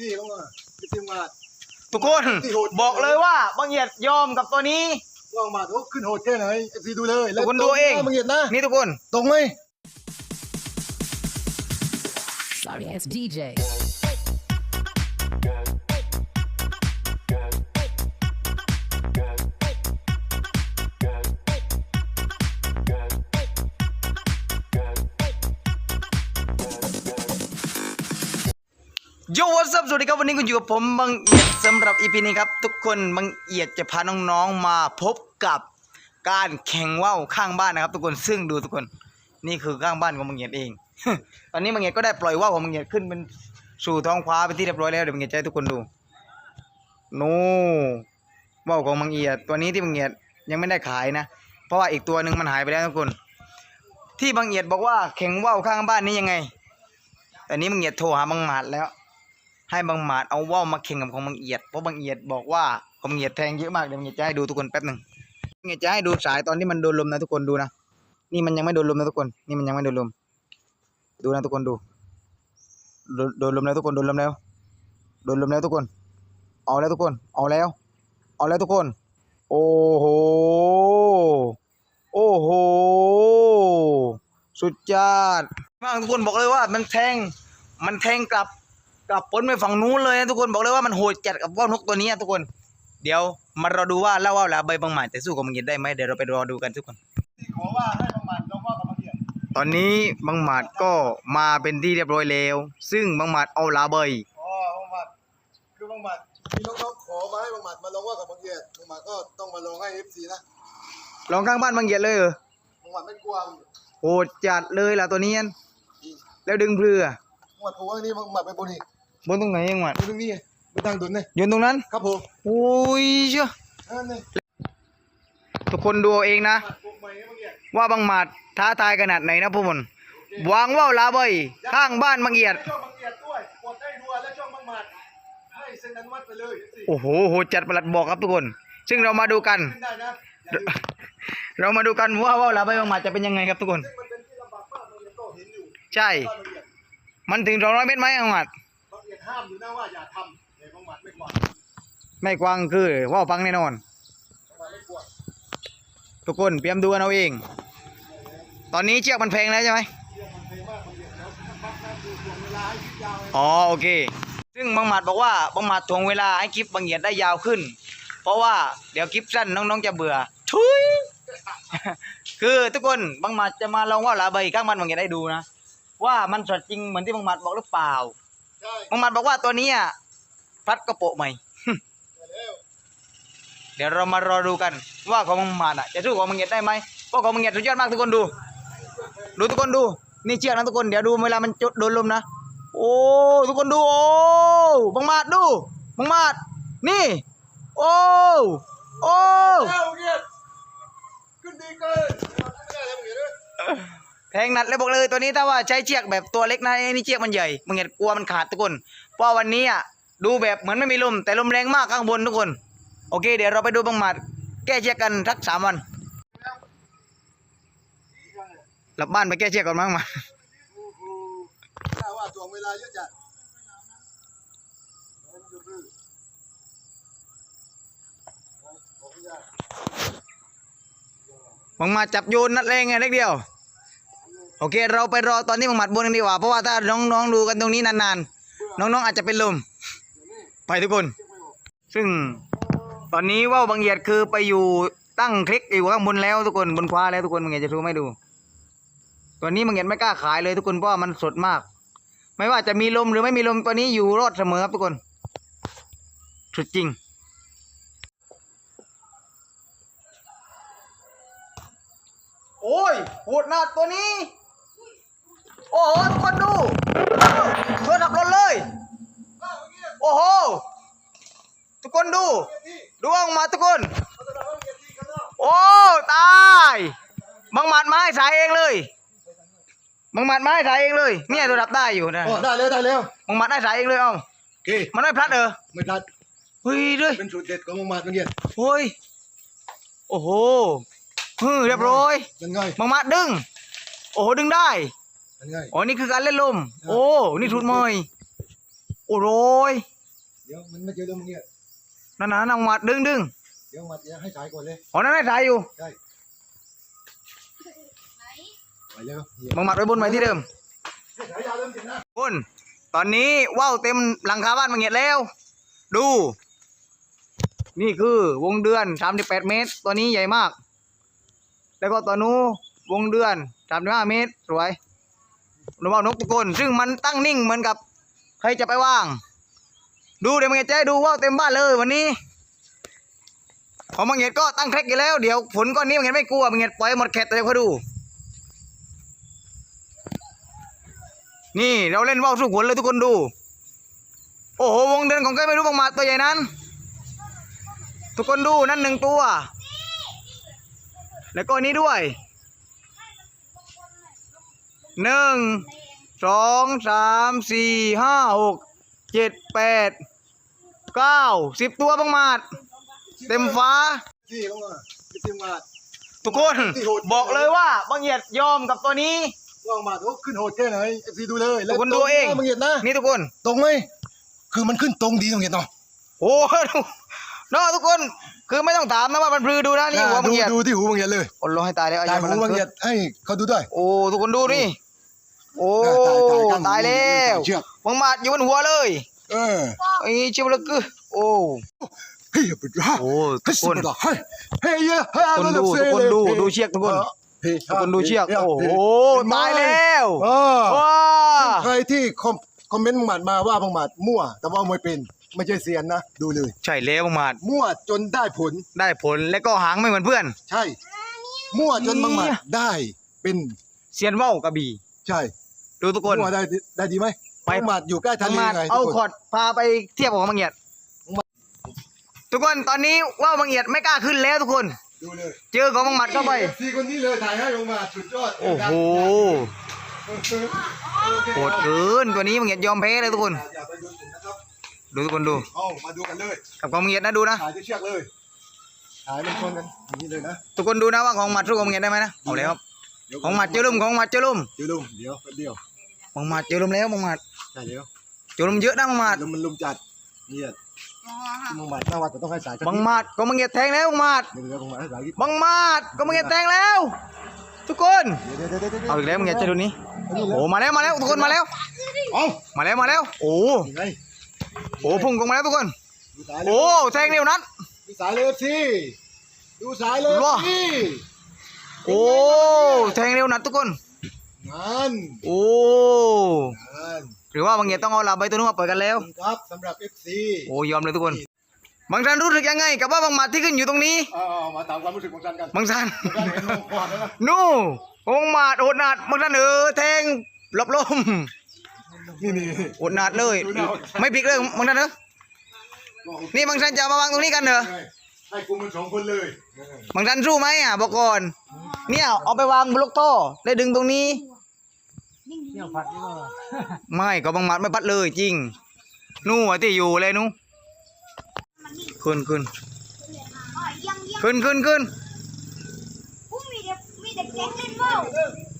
ที่ต้องมาที่ทีมงาน ทุกคนที่โหด บอกเลยว่าบางเอียดยอมกับตัวนี้ ว่างมาโอ้ขึ้นโหดแค่ไหนเอฟซีดูเลยแล้วคุณดูเองตรงนะมึงเห็นนะนี่ทุกคน ตรงไหม Sorry ass DJ. ยวัสซับสวัสดีครับวันนี้คุณอยู่กับผมบางเอียดสำหรับอีพีนี้ครับ ทุกคนบางเอียดจะพาน้องๆมาพบกับการแข่งว่าวข้างบ้านนะครับ ทุกคนซึ่งดูทุกคนนี่คือข้างบ้านของบางเอียดเอง ตอนนี้บางเอียดก็ได้ปล่อยว่าวของบางเอียดขึ้นเป็นสู่ท้องฟ้าเป็นที่เรียบร้อยแล้วเดี๋ยวบางเอียดจะให้ทุกคนดูนู่ว่าวของบางเอียดตัวนี้ที่บางเอียดยังไม่ได้ขายนะ เพราะว่าอีกตัวหนึ่งมันหายไปแล้วทุกคน ที่บางเอียดบอกว่าแข่งว่าวข้างบ้านนี้ยังไงแตอนนี้บางเอียดโทรหาบางหมาดแล้ว ให้บางหมาดเอาว่าวมาแข่งกับของบางเอียดเพราะบางเอียดบอกว่าของบางเอียดแทงเยอะมากเดี๋ยวบางเอียดจะให้ดูทุกคนแป๊บหนึ่งบางเอียดจะให้ดูสายตอนที่มันโดนลมนะทุกคนดูนะนี่มันยังไม่โดนลมนะทุกคน นี่มันยังไม่โดนลม ดูนะทุกคนดูโดนลมแล้วทุกคนโดนลมแล้วโดนลมแล้วทุกคน เอาแล้วทุกคน เอาแล้ว เอาแล้วทุกคน โอ้โหโอ้โหสุดยอดมากทุกคนบอกเลยว่ามันแทงมันแทงกลับ กลับพ้นไปฝั่งนู้นเลยนะทุกคนบอกเลยว่ามันโหดจัดกับว่าวนกตัวนี้นะทุกคน เดี๋ยวมารอดูว่าเล่าว่าวลาใบบางหมาจะสู้กับมังเงียดได้ไหมเดี๋ยวเราไปรอดูกันทุกคนขอว่าให้ประมาณลองว่ากับมาเกียรติตอนนี้บางหมาดก็มาเป็นที่เรียบร้อยแล้ว ซึ่งบางหมาดเอาลาใบอ๋อบางหมัดคือบางหมัดมีน้องๆขอมาให้บางหมัดมาลองว่ากับมาเกียรติบางหมัดก็ต้องมาลองให้เอฟซีนะลองข้างบ้านบางเงียดเลยเหรอบางหมัดไม่กลัวโหดจัดเลยล่ะตัวนี้อันจริงแล้วดึงเพลือบางหมัดผมว่านี่บางหมัดไปบนนี่ บนตรงไหนยังหมัดไปตรงนี้ไงไปทางดุนเนี่ยโยนตรงนั้น ครับผมโอ้ยเชียวนั่นเลยทุกคนดูเอาเองนะหมัดพวกใหม่ให้มาเกียรติว่าบางหมาดท้าทายขนาดไหนนะพวกมันวางว่าวลาใบข้างบ้านบางเอียดช่องบางเกียรติด้วยกดได้ดัวและช่องบางหมัดให้เซ็นอนุมัติไปเลยสิโอ้โหโหดจัดประหลัดบอกครับทุกคน ซึ่งเรามาดูกันขึ้นได้นะอย่าลืมเรามาดูกันว่าว่าวลาใบบางหมาดจะเป็นยังไงครับทุกคนซึ่งมันเป็นที่ลำบากมากบางเกียรติก็เห็นอยู่ใช่บ้านบางเกียรติมันถึงสองร้อยเมตรไหมบางหมัดบางเกียรติ ห้ามอยู่นะว่าอย่าทำแต่บางหมัดไม่กลัวไม่กว้างคือว่าวพังแน่นอน บางหมัดไม่กลัวทุกคนเตรียมดูกันเอาเอง ตอนนี้เชือกมันแพงแล้วใช่ไหมเรื่องมันเพลงมากบางเกียรติแล้วสักพักนะดูช่วงเวลาให้ยืดยาวเลยอ๋อโอเค ซึ่งบางหมัดบอกว่าบางหมัดทวงเวลาให้คลิปบางเหยียดได้ยาวขึ้น เพราะว่าเดี๋ยวคลิปสั้นน้องๆจะเบื่อทุย คือทุกคนบางหมัดจะมาลองว่าวลาใบข้างมันบางเหยียดได้ดูนะ ว่ามันสดจริงเหมือนที่บางหมัดบอกหรือเปล่า ใช่บางหมัดบอกว่าตัวนี้อะพลัดกระโปะใหม่แล้วเดี๋ยวเรามารอดูกัน ว่าของบางหมัดอะจะสู้ของบางเหยียดได้ไหมเพราะของบางเหยียดสุดยอดมากทุกคนดู ดูทุกคนดู นี่เชือกนะทุกคน เดี๋ยวดูเวลามันจดโดนลมนะ โอ้ทุกคนดูโอ้บังมาดดูบังมาดนี่ โอ้โอ้แล้วบางเกียรติขึ้นดีเกินไม่ได้ แล้วบางเกียรติเอ้ยแพงหนัดเลยบอกเลยตัวนี้ถ้าว่าใช้เชือกแบบตัวเล็กนะไอ้นี่เชือกมันใหญ่มึงเห็นกลัวมันขาดทุกคนเพราะวันนี้อะดูแบบเหมือนไม่มีลมแต่ลมแรงมากข้างบนทุกคน โอเค เดี๋ยวเราไปดูบังมาดแก้เชือกกันสักสามวันหลับบ้านไปแก้เชือกก่อนมั้งมาโอ้โหถ้าว่าถ่วงเวลาเยอะจัดเอ็นดูดื้อขออนุญาตบังมาดจับโยนนัดแรงไงเล็กเดียว โอเค เราไปรอตอนนี้บังหมัดบนกันดีกว่า เพราะว่าถ้าน้องๆดูกันตรงนี้นานๆ น้องๆอาจจะเป็นลม ไปทุกคน ซึ่งตอนนี้ว่าวบางเหยียดคือไปอยู่ตั้งคลิกอยู่ข้างบนแล้วทุกคนบนคว้าแล้วทุกคนบางเหยียดจะรู้ไม่ดูตัวนี้บางเหยียดไม่กล้าขายเลยทุกคนเพราะว่ามันสดมาก ไม่ว่าจะมีลมหรือไม่มีลมตัวนี้อยู่รอดเสมอครับทุกคนสุดจริงโอ้ยโหดหน้าตัวนี้ โอ้โหทุกคนดูเพื่อดับรถเลย โอ้โห ทุกคนดู ดูออกมาทุกคน โอ้ตายบังหมัดไม้สายเองเลยบังหมัดไม้สายเองเลยเนี่ยตัวดับได้อยู่นะอ๋อได้แล้วได้แล้วบังหมัดได้สายเองเลยเอ้าโอเคมันไม่พลัดเออไม่พลาดเฮ้ยด้วยเป็นสูตรเด็ดของมังมาดบางเกียรติโอ้ยโอ้โหฮึเรียบร้อยยังไงบังหมัดดึง โอ้โหดึงได้ ยังไงอ๋อนี่คือการเล่นลม โอ้นี่ทุนมอยโอ้โรยเดี๋ยวมันไม่เจอเรื่องมึงเนี่ยนั่นน่ะนางมาดดึงดึงเดี๋ยวมาจะให้สายก่อนเลยอ๋อนั่นได้ถ่ายอยู่ใช่ไปเร็วเหยียบบังหมัดไว้บนไว้ที่เดิมให้สายยาวเริ่มติดนะคุณตอนนี้ว่าวเต็มหลังคาบ้านบางเงียดแล้ว ดู นี่คือวงเดือน38เมตร ตัวนี้ใหญ่มาก แล้วก็ตัวนู้นวงเดือน35เมตร สวย นกว่านกทุกคนซึ่งมันตั้งนิ่งเหมือนกับใครจะไปว่าง ดูเดี๋ยวบางเงียดจะให้ดูว่าวเต็มบ้านเลยวันนี้ของบางเงียดก็ตั้งแคร็กอยู่แล้วเดี๋ยวฝนก้อนนี้บางเงียดไม่กลัวบางเงียดปล่อยหมดแคร็กแต่เดี๋ยวค่อยดู นี่เราเล่นว่าวสู้ขนเลยทุกคนดู โอ้โหวงเดินของใครไม่รู้บางมาตัวใหญ่นั้น ทุกคนดูนั่นหนึ่งตัว แล้วก็นี้ด้วย หนึ่งสองสามสี่ห้าหกเจ็ดแปดเก้าสิบตัวบางหมาด เต็มฟ้าที่ลงมาที่ทีมงานทุกคนบอกเลยว่าบางเหยียดยอมกับตัวนี้ ว่างมาโอ้ขึ้นโหดแค่ไหนเอฟซีดูเลยทุกคนดูเองมึงเห็นนะ นี่ทุกคน ตรงไหมคือมันขึ้นตรงดีตรงเห็นเนาะ โอ้โห น้องทุกคนคือไม่ต้องถามนะว่ามันพลือดูนะนี่หัวมัดูงเหยียดดูที่หูมึงเห็นเลยคนร้องให้ตายแล้วถ่ายหูมึงเห็นให้เขาดูด้วย โอ้ทุกคนดูนี่ โอ้ถ่ายถ่ายกันตายแล้วเชือกมังมาดอยู่บนหัวเลย เออไอ้เชิบละกึโอ้เฮ้ยปิดละโอ้ทุกคนเฮ้ยเฮ้ยเฮ้ยทุกคนดูทุกคนดูดูเชือกทุกคนทุกคนดูเชือกโอ้โหตายแล้วเออว้าใครที่คอมคอมเมนต์บังหมัดมาว่าบังหมัดมั่วแต่ว่าไม่เป็น ไม่ใช่เซียนนะ ดูเลย ใช่แล้วมังมาดมั่วจนได้ผลได้ผลและก็หางไม่เหมือนเพื่อน ใช่ มั่วจนบังหมัดเนี่ยได้เป็นเซียนว่าวกระบี่ ใช่ดูทุกคน มั่วได้ได้ดีไหมไปบังหมัดอยู่ใกล้ทะมังเลมาดไงเอาทุกขคอน ดพาไปเทียบกับมังเหยียด ทุกคนตอนนี้ว่าวมังเหยียดไม่กล้าขึ้นแล้วทุกคน ดูเลยเจอของมังหมัดเข้าไป ซีคนนี้เลยถ่ายให้บังหมัดสุดยอดโอ้โหโหดเกินตัวนี้มังเหยียดยอมแพ้เลยทุกคน อย่าไปโดนผมนะครับ ดูทุกคนดูเอามาดูกันเลยกับของมังเหยียดนะดูนะถ่ายที่เชือกเลยถ่ายมันชนกันอย่างนี้เลยนะทุกคนดูนะว่าของหมัดสู้ของมังเหยียดได้ไหมนะเอาแล้วครับเดี๋ยวของหมัดเจอลุ่มของหมัดเจอลุ่มเจอลุมเดี๋ยวแป๊บเดียวของหมัดเจอลุ่มแล้วมังหมัดใช่เดี๋ยวเจอลุ่มเยอะนะมังหมัดลุมมันลุมจัดเนี่ยที่บังหมัดหน้าวัดแต่ต้องให้สายสักบังนิดหมัดก็มังเหยียดแทงแล้วบังหมัดเดี๋ยวเดี๋ยวบังหมัดให้สายนิดบังหมัดก็มังเหยียดแทงแล้ว ทุกคนเดี๋ยวเดี๋ยวเดี๋ยวเดี๋ยวเอาอีกแล้วมังเหยียดจะดูนี้เอานี่เลยโอ้มาแล้วมาแล้วทุกคนมาแล้วเอามาแล้วมาแล้วโอ้ยังไง โหพุ่งกงมาแล้วทุกคนดูสายเลยโอ้แทงเร็วนัดดูสายเลยสิดูสายเลยว้าสิโอ้แทงเร็วนัดทุกคนนั่นโอ้นั่นหรือว่าบางเหยียดต้องเอาลาใบตัวนู้นมาปล่อยกันแล้วขอบคุณครับสำหรับ FC โอ้ยอมเลยทุกคนบางท่านรู้สึกยังไง กับว่าบางหมัดที่ขึ้นอยู่ตรงนี้เอาเอามาถามความรู้สึกของกันกันบางท่านกันเห็นลงควันแล้วนะนู่องหมาดโอดหนาดบางท่านเออแทงหลบลม นี่นี่โอดหนาดเลย ไม่พลิกเลยบางท่านเออนี่บางท่านจะมาวางตรงนี้กันเหรอให้กูมันสองคนเลยบางท่านสู้ไหมอะบอกก่อนเนี่ยเอาไปวางบนลูกโต้ได้ดึงตรงนี้ไม่ก็บางหมัดไม่พัดเลยจริง นู่อะที่อยู่เลยนู่ขึ้นขึ้นอ๋อยังยังขึ้นขึ้นขึ้นกูมีแต่มีแต่แก๊งเล่นว่าว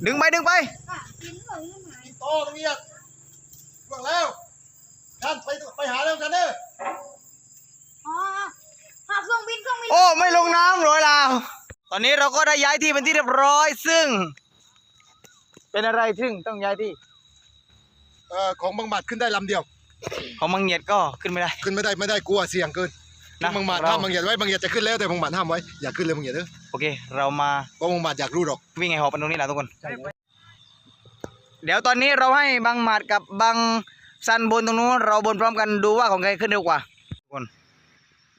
ดึงไปดึงไปอะกินเหมือนกันไหนโตตรงนี้ อะว่างแล้วท่านไปไปหาแล้วกันเด้ออ๋อหาเครื่องบินเครื่องบินโอ้ไม่ลงน้ำเลยลาวตอนนี้เราก็ได้ย้ายที่เป็นที่เรียบร้อย ซึ่ง เป็นอะไรซึ่งต้องย้ายที่เอ่อของบางหมัดขึ้นได้ลำเดียว ของมังเหยียดก็ขึ้นไม่ได้ ขึ้นไม่ได้ไม่ได้กลัวเสี่ยงเกินนะบางหมัดเรา ห้ามบางเหยียดไว้บางเหยียดจะขึ้นแล้วแต่บางหมัดห้ามไว้อย่าขึ้นเลยบางเหยียดเด้อโอเค เรามาเพราะบางหมัดอยากรู้หรอก วิ่งไงหอบกันตรงนี้แหละทุกคน เดี๋ยวตอนนี้เราให้บางหมัดกับบางซันบนตรงนู้นเราบนพร้อมกันดูว่าของใครขึ้นเร็วกว่าทุกคน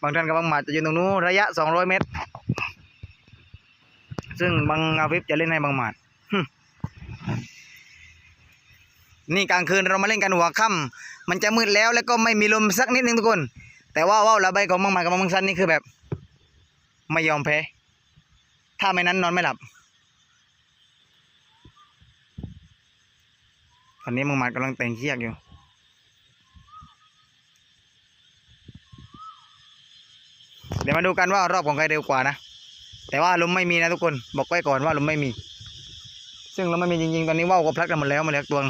บางท่านกับบางหมัดจะยืนตรงนู้นระยะ 200 เมตร ซึ่งบางอาวิฟจะเล่นให้บางหมัดนี่กลางคืนเรามาเล่นกันหัวค่ำมันจะมืดแล้วแล้วก็ไม่มีลมสักนิดนึงทุกคน แต่ว่าว่าวระบายของบางหมัดกับบางซันนี่คือแบบ ไม่ยอมแพ้ถ้าไม่นั้นนอนไม่หลับ ตอนนี้มึงหมัดกำลังแต่งเชือกอยู่เดี๋ยวมาดูกันว่ารอบของใครเร็วกว่านะ แต่ว่าลมไม่มีนะทุกคน บอกไว้ก่อนว่าลมไม่มี ซึ่งลมไม่มีจริงๆ ตอนนี้ว่าวก็พลัดกันหมดแล้วมาเหลือตัวง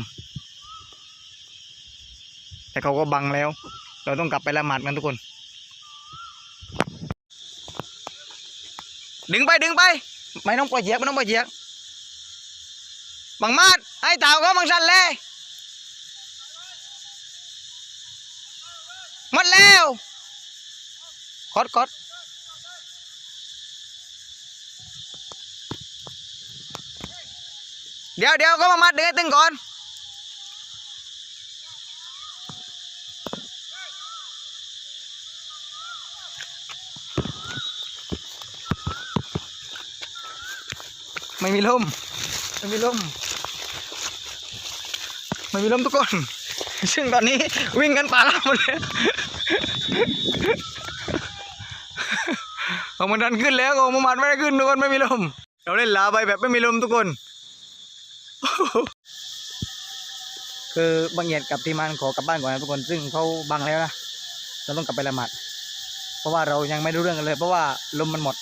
แต่เขาก็บังแล้ว เราต้องกลับไปละหมาดกันทุกคน ดึงไปดึงไป ไม่ต้องปล่อยเยียกไม่ต้องปล่อยเยียก บังมาดไอ้เต่าก็บังสันเลยหมดแล้วกดกดเดี๋ยวเดี๋ยวก็มามัดดึงให้ตึงก่อนไม่มีลมไม่มีลม ไม่มีลมทุกคน ซึ่งตอนนี้วิ่งกันป่าละหมดเลยเอามันดันขึ้นแล้วของมันไม่ได้ขึ้นทุกคนไม่มีลม เราเล่นลาไปแบบไม่มีลมทุกคน คือบางเอียดกับทีมงานขอกลับบ้านก่อนนะทุกคน ซึ่งเขาบังแล้วนะ เราต้องกลับไปละหมาด เพราะว่าเรายังไม่รู้เรื่องกันเลย เพราะว่าลมมันหมด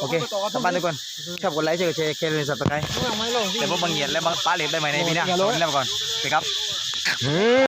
โอเคกลับบ้านทุกคนชอบกดไลค์ชอบแชร์แชร์เลยสับสไครต์ไม่ลงแต่พวกบางเหียดและบางป้าเหล็กได้ไหมในปีหน้าสวัสดีแล้วก่อนสวัสดีครับ